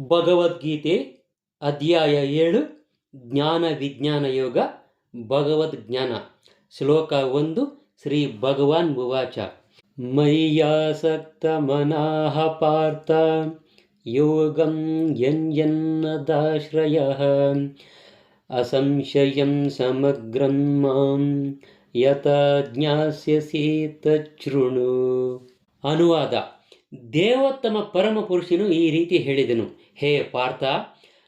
ಭಗವದ್ಗೀತೆ ಅಧ್ಯಾಯ ಏಳು, ಜ್ಞಾನ ವಿಜ್ಞಾನ ಯೋಗ, ಭಗವದ್ ಜ್ಞಾನ. ಶ್ಲೋಕ ಒಂದು, ಶ್ರೀ ಭಗವಾನ್ ಉವಾಚ ಮಯ್ಯಾಸಕ್ತ ಮನಃ ಪಾರ್ಥ, ಯೋಗಂ ಯನ್ಯನ್ನದಾಶ್ರಯ ಅಸಂಶಯಂ ಸಮಗ್ರಂ ಮಾಂ ಯತ ಜ್ಞಾಸ್ಯಸಿ ಅನುವಾದ. ದೇವೋತ್ತಮ ಪರಮಪುರುಷನು ಈ ರೀತಿ ಹೇಳಿದನು, ಹೇ ಪಾರ್ಥ,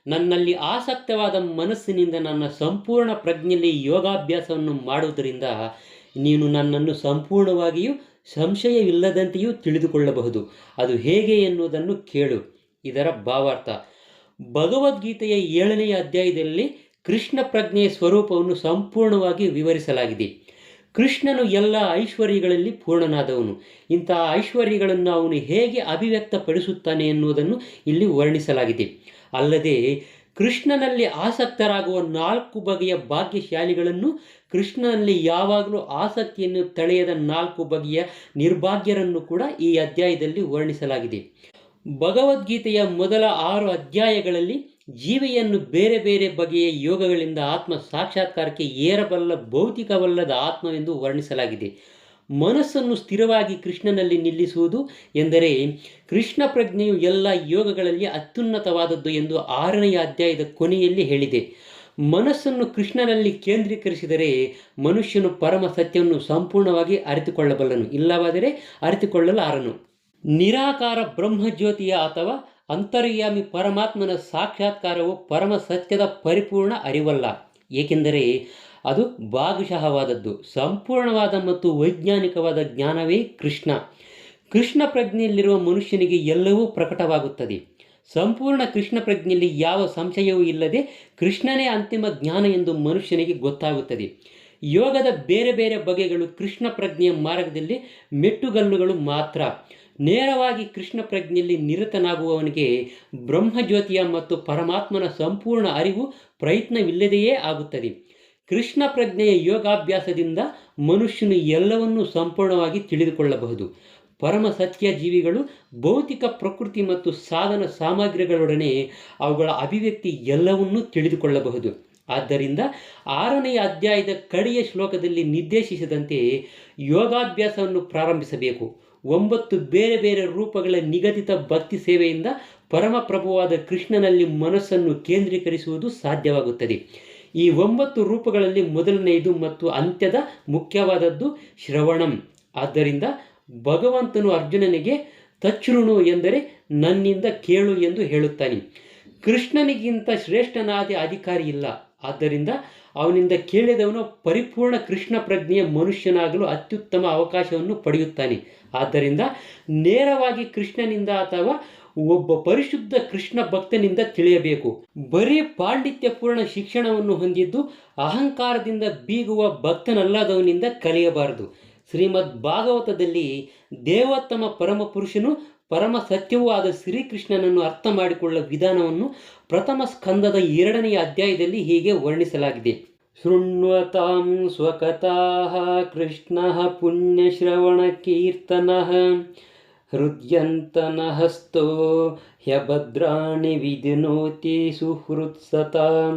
ನನ್ನಲ್ಲಿ ಆಸಕ್ತವಾದ ಮನಸ್ಸಿನಿಂದ ನನ್ನ ಸಂಪೂರ್ಣ ಪ್ರಜ್ಞೆಯಲ್ಲಿ ಯೋಗಾಭ್ಯಾಸವನ್ನು ಮಾಡುವುದರಿಂದ ನೀನು ನನ್ನನ್ನು ಸಂಪೂರ್ಣವಾಗಿಯೂ ಸಂಶಯವಿಲ್ಲದಂತೆಯೂ ತಿಳಿದುಕೊಳ್ಳಬಹುದು. ಅದು ಹೇಗೆ ಎನ್ನುವುದನ್ನು ಕೇಳು. ಇದರ ಭಾವಾರ್ಥ, ಭಗವದ್ಗೀತೆಯ ಏಳನೆಯ ಅಧ್ಯಾಯದಲ್ಲಿ ಕೃಷ್ಣ ಪ್ರಜ್ಞೆಯ ಸ್ವರೂಪವನ್ನು ಸಂಪೂರ್ಣವಾಗಿ ವಿವರಿಸಲಾಗಿದೆ. ಕೃಷ್ಣನು ಎಲ್ಲ ಐಶ್ವರ್ಯಗಳಲ್ಲಿ ಪೂರ್ಣನಾದವನು. ಇಂತಹ ಐಶ್ವರ್ಯಗಳನ್ನು ಅವನು ಹೇಗೆ ಅಭಿವ್ಯಕ್ತಪಡಿಸುತ್ತಾನೆ ಎನ್ನುವುದನ್ನು ಇಲ್ಲಿ ವರ್ಣಿಸಲಾಗಿದೆ. ಅಲ್ಲದೆ ಕೃಷ್ಣನಲ್ಲಿ ಆಸಕ್ತರಾಗುವ ನಾಲ್ಕು ಬಗೆಯ ಭಾಗ್ಯಶಾಲಿಗಳನ್ನು ಕೃಷ್ಣನಲ್ಲಿ ಯಾವಾಗಲೂ ಆಸಕ್ತಿಯನ್ನು ತಳೆಯದ ನಾಲ್ಕು ಬಗೆಯ ನಿರ್ಭಾಗ್ಯರನ್ನು ಕೂಡ ಈ ಅಧ್ಯಾಯದಲ್ಲಿ ವರ್ಣಿಸಲಾಗಿದೆ. ಭಗವದ್ಗೀತೆಯ ಮೊದಲ ಆರು ಅಧ್ಯಾಯಗಳಲ್ಲಿ ಜೀವಿಯನ್ನು ಬೇರೆ ಬೇರೆ ಬಗೆಯ ಯೋಗಗಳಿಂದ ಆತ್ಮ ಸಾಕ್ಷಾತ್ಕಾರಕ್ಕೆ ಏರಬಲ್ಲ ಭೌತಿಕವಲ್ಲದ ಆತ್ಮವೆಂದು ವರ್ಣಿಸಲಾಗಿದೆ. ಮನಸ್ಸನ್ನು ಸ್ಥಿರವಾಗಿ ಕೃಷ್ಣನಲ್ಲಿ ನಿಲ್ಲಿಸುವುದು ಎಂದರೆ ಕೃಷ್ಣ ಪ್ರಜ್ಞೆಯು ಎಲ್ಲ ಯೋಗಗಳಲ್ಲಿ ಅತ್ಯುನ್ನತವಾದದ್ದು ಎಂದು ಆರನೆಯ ಅಧ್ಯಾಯದ ಕೊನೆಯಲ್ಲಿ ಹೇಳಿದೆ. ಮನಸ್ಸನ್ನು ಕೃಷ್ಣನಲ್ಲಿ ಕೇಂದ್ರೀಕರಿಸಿದರೆ ಮನುಷ್ಯನು ಪರಮ ಸತ್ಯವನ್ನು ಸಂಪೂರ್ಣವಾಗಿ ಅರಿತುಕೊಳ್ಳಬಲ್ಲನು, ಇಲ್ಲವಾದರೆ ಅರಿತುಕೊಳ್ಳಲಾರನು. ನಿರಾಕಾರ ಬ್ರಹ್ಮಜ್ಯೋತಿಯ ಅಥವಾ ಅಂತರ್ಯಾಮಿ ಪರಮಾತ್ಮನ ಸಾಕ್ಷಾತ್ಕಾರವು ಪರಮ ಸತ್ಯದ ಪರಿಪೂರ್ಣ ಅರಿವಲ್ಲ. ಏಕೆಂದರೆ ಅದು ಭಾಗಶಃವಾದದ್ದು. ಸಂಪೂರ್ಣವಾದ ಮತ್ತು ವೈಜ್ಞಾನಿಕವಾದ ಜ್ಞಾನವೇ ಕೃಷ್ಣ. ಕೃಷ್ಣ ಪ್ರಜ್ಞೆಯಲ್ಲಿರುವ ಮನುಷ್ಯನಿಗೆ ಎಲ್ಲವೂ ಪ್ರಕಟವಾಗುತ್ತದೆ. ಸಂಪೂರ್ಣ ಕೃಷ್ಣ ಪ್ರಜ್ಞೆಯಲ್ಲಿ ಯಾವ ಸಂಶಯವೂ ಇಲ್ಲದೆ ಕೃಷ್ಣನೇ ಅಂತಿಮ ಜ್ಞಾನ ಎಂದು ಮನುಷ್ಯನಿಗೆ ಗೊತ್ತಾಗುತ್ತದೆ. ಯೋಗದ ಬೇರೆ ಬೇರೆ ಬಗೆಗಳು ಕೃಷ್ಣ ಪ್ರಜ್ಞೆಯ ಮಾರ್ಗದಲ್ಲಿ ಮೆಟ್ಟುಗಲ್ಲುಗಳು ಮಾತ್ರ. ನೇರವಾಗಿ ಕೃಷ್ಣ ಪ್ರಜ್ಞೆಯಲ್ಲಿ ನಿರತನಾಗುವವನಿಗೆ ಬ್ರಹ್ಮಜ್ಯೋತಿಯ ಮತ್ತು ಪರಮಾತ್ಮನ ಸಂಪೂರ್ಣ ಅರಿವು ಪ್ರಯತ್ನವಿಲ್ಲದೆಯೇ ಆಗುತ್ತದೆ. ಕೃಷ್ಣ ಪ್ರಜ್ಞೆಯ ಯೋಗಾಭ್ಯಾಸದಿಂದ ಮನುಷ್ಯನು ಎಲ್ಲವನ್ನೂ ಸಂಪೂರ್ಣವಾಗಿ ತಿಳಿದುಕೊಳ್ಳಬಹುದು. ಪರಮ ಸತ್ಯ ಜೀವಿಗಳು, ಭೌತಿಕ ಪ್ರಕೃತಿ ಮತ್ತು ಸಾಧನ ಸಾಮಗ್ರಿಗಳೊಡನೆ ಅವುಗಳ ಅಭಿವ್ಯಕ್ತಿ ಎಲ್ಲವನ್ನೂ ತಿಳಿದುಕೊಳ್ಳಬಹುದು. ಆದ್ದರಿಂದ ಆರನೆಯ ಅಧ್ಯಾಯದ ಕಡೆಯ ಶ್ಲೋಕದಲ್ಲಿ ನಿರ್ದೇಶಿಸಿದಂತೆ ಯೋಗಾಭ್ಯಾಸವನ್ನು ಪ್ರಾರಂಭಿಸಬೇಕು. ಒಂಬತ್ತು ಬೇರೆ ಬೇರೆ ರೂಪಗಳ ನಿಗದಿತ ಭಕ್ತಿ ಸೇವೆಯಿಂದ ಪರಮಪ್ರಭುವಾದ ಕೃಷ್ಣನಲ್ಲಿ ಮನಸ್ಸನ್ನು ಕೇಂದ್ರೀಕರಿಸುವುದು ಸಾಧ್ಯವಾಗುತ್ತದೆ. ಈ ಒಂಬತ್ತು ರೂಪಗಳಲ್ಲಿ ಮೊದಲನೆಯದು ಮತ್ತು ಅಂತ್ಯದ ಮುಖ್ಯವಾದದ್ದು ಶ್ರವಣಂ. ಆದ್ದರಿಂದ ಭಗವಂತನು ಅರ್ಜುನನಿಗೆ ತಚ್ಛೃಣು ಎಂದರೆ ನನ್ನಿಂದ ಕೇಳು ಎಂದು ಹೇಳುತ್ತಾನೆ. ಕೃಷ್ಣನಿಗಿಂತ ಶ್ರೇಷ್ಠನಾದ ಅಧಿಕಾರಿ ಇಲ್ಲ. ಆದ್ದರಿಂದ ಅವನಿಂದ ಕೇಳಿದವನು ಪರಿಪೂರ್ಣ ಕೃಷ್ಣ ಪ್ರಜ್ಞೆಯ ಮನುಷ್ಯನಾಗಲು ಅತ್ಯುತ್ತಮ ಅವಕಾಶವನ್ನು ಪಡೆಯುತ್ತಾನೆ. ಆದ್ದರಿಂದ ನೇರವಾಗಿ ಕೃಷ್ಣನಿಂದ ಅಥವಾ ಒಬ್ಬ ಪರಿಶುದ್ಧ ಕೃಷ್ಣ ಭಕ್ತನಿಂದ ತಿಳಿಯಬೇಕು. ಬರೀ ಪಾಂಡಿತ್ಯಪೂರ್ಣ ಶಿಕ್ಷಣವನ್ನು ಹೊಂದಿದ್ದು ಅಹಂಕಾರದಿಂದ ಬೀಗುವ ಭಕ್ತನಲ್ಲದವನಿಂದ ಕಲಿಯಬಾರದು. ಶ್ರೀಮದ್ ಭಾಗವತದಲ್ಲಿ ದೇವೋತ್ತಮ ಪರಮಪುರುಷನು ಪರಮ ಸತ್ಯವೂ ಆದ ಶ್ರೀಕೃಷ್ಣನನ್ನು ಅರ್ಥ ಮಾಡಿಕೊಳ್ಳುವ ವಿಧಾನವನ್ನು ಪ್ರಥಮ ಸ್ಕಂದದ ಎರಡನೆಯ ಅಧ್ಯಾಯದಲ್ಲಿ ಹೀಗೆ ವರ್ಣಿಸಲಾಗಿದೆ. ಶೃಣ್ವತಾಂ ಸ್ವಕಥಾ ಕೃಷ್ಣ ಪುಣ್ಯಶ್ರವಣ ಕೀರ್ತನ हृद्यन्तनहस्तो ह्यभद्राणि विदिनोति सुहृत्सतां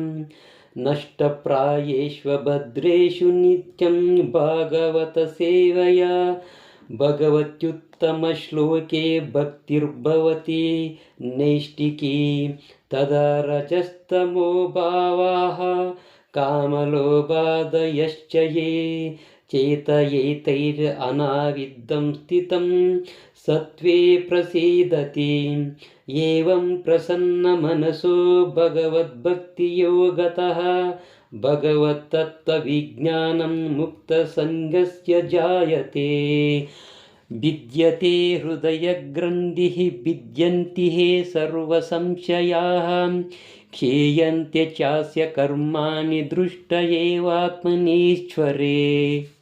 नष्टप्रायेष्वभद्रेषु नित्यं भागवतसेवया भगवत्युत्तमश्लोके भक्तिर्भवति नैष्टिकी तदा रजस्तमो भावाः कामलोबादयश्च ये चेतयैतैरनाविद्धं स्थितं सत्त्वे प्रसीदति। एवं प्रसन्नमनसो भगवद्भक्तियोगतः भगवत्तत्त्वविज्ञानं मुक्तसङ्गस्य जायते। विद्यते हृदयग्रन्थिः विद्यन्ते हे सर्वसंशयाः। क्षीयन्ते चास्य कर्माणि दृष्ट एवात्मनीश्वरे।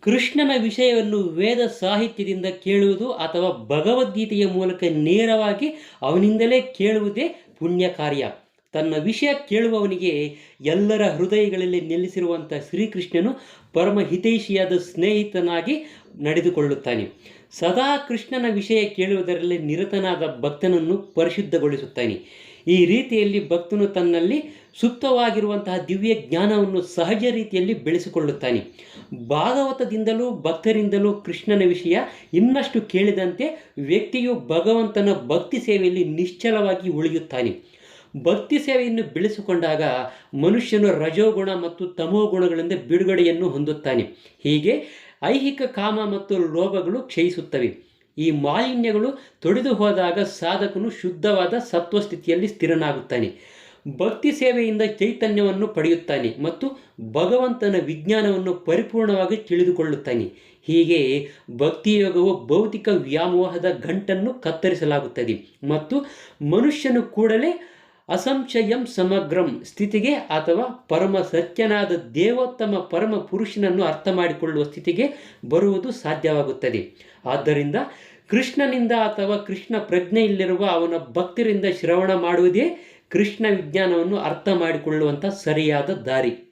ಕೃಷ್ಣನ ವಿಷಯವನ್ನು ವೇದ ಸಾಹಿತ್ಯದಿಂದ ಕೇಳುವುದು ಅಥವಾ ಭಗವದ್ಗೀತೆಯ ಮೂಲಕ ನೇರವಾಗಿ ಅವನಿಂದಲೇ ಕೇಳುವುದೇ ಪುಣ್ಯ ಕಾರ್ಯ. ತನ್ನ ವಿಷಯ ಕೇಳುವವನಿಗೆ ಎಲ್ಲರ ಹೃದಯಗಳಲ್ಲಿ ನೆಲೆಸಿರುವಂಥ ಶ್ರೀಕೃಷ್ಣನು ಪರಮ ಹಿತೈಷಿಯಾದ ಸ್ನೇಹಿತನಾಗಿ ನಡೆದುಕೊಳ್ಳುತ್ತಾನೆ. ಸದಾ ಕೃಷ್ಣನ ವಿಷಯ ಕೇಳುವುದರಲ್ಲಿ ನಿರತನಾದ ಭಕ್ತನನ್ನು ಪರಿಶುದ್ಧಗೊಳಿಸುತ್ತಾನೆ. ಈ ರೀತಿಯಲ್ಲಿ ಭಕ್ತನು ತನ್ನಲ್ಲಿ ಸುಪ್ತವಾಗಿರುವಂತಹ ದಿವ್ಯ ಜ್ಞಾನವನ್ನು ಸಹಜ ರೀತಿಯಲ್ಲಿ ಬೆಳೆಸಿಕೊಳ್ಳುತ್ತಾನೆ. ಭಾಗವತದಿಂದಲೂ ಭಕ್ತರಿಂದಲೂ ಕೃಷ್ಣನ ವಿಷಯ ಇನ್ನಷ್ಟು ಕೇಳಿದಂತೆ ವ್ಯಕ್ತಿಯು ಭಗವಂತನ ಭಕ್ತಿ ಸೇವೆಯಲ್ಲಿ ನಿಶ್ಚಲವಾಗಿ ಉಳಿಯುತ್ತಾನೆ. ಭಕ್ತಿ ಸೇವೆಯನ್ನು ಬೆಳೆಸಿಕೊಂಡಾಗ ಮನುಷ್ಯನು ರಜೋಗುಣ ಮತ್ತು ತಮೋಗುಣಗಳಿಂದ ಬಿಡುಗಡೆಯನ್ನು ಹೊಂದುತ್ತಾನೆ. ಹೀಗೆ ಐಹಿಕ ಕಾಮ ಮತ್ತು ಲೋಭಗಳು ಕ್ಷಯಿಸುತ್ತವೆ. ಈ ಮಾಲಿನ್ಯಗಳು ತೊಡೆದು ಹೋದಾಗ ಸಾಧಕನು ಶುದ್ಧವಾದ ಸತ್ವಸ್ಥಿತಿಯಲ್ಲಿ ಸ್ಥಿರನಾಗುತ್ತಾನೆ. ಭಕ್ತಿ ಸೇವೆಯಿಂದ ಚೈತನ್ಯವನ್ನು ಪಡೆಯುತ್ತಾನೆ ಮತ್ತು ಭಗವಂತನ ವಿಜ್ಞಾನವನ್ನು ಪರಿಪೂರ್ಣವಾಗಿ ತಿಳಿದುಕೊಳ್ಳುತ್ತಾನೆ. ಹೀಗೆ ಭಕ್ತಿಯೋಗವು ಭೌತಿಕ ವ್ಯಾಮೋಹದ ಗಂಟನ್ನು ಕತ್ತರಿಸಲಾಗುತ್ತದೆ ಮತ್ತು ಮನುಷ್ಯನು ಕೂಡಲೇ ಅಸಂಶಯಂ ಸಮಗ್ರಂ ಸ್ಥಿತಿಗೆ ಅಥವಾ ಪರಮ ಸತ್ಯನಾದ ದೇವೋತ್ತಮ ಪರಮ ಪುರುಷನನ್ನು ಅರ್ಥ ಮಾಡಿಕೊಳ್ಳುವ ಸ್ಥಿತಿಗೆ ಬರುವುದು ಸಾಧ್ಯವಾಗುತ್ತದೆ. ಆದ್ದರಿಂದ ಕೃಷ್ಣನಿಂದ ಅಥವಾ ಕೃಷ್ಣ ಪ್ರಜ್ಞೆಯಲ್ಲಿರುವ ಅವನ ಭಕ್ತರಿಂದ ಶ್ರವಣ ಮಾಡುವುದೇ ಕೃಷ್ಣ ವಿಜ್ಞಾನವನ್ನು ಅರ್ಥ ಮಾಡಿಕೊಳ್ಳುವಂಥ ಸರಿಯಾದ ದಾರಿ.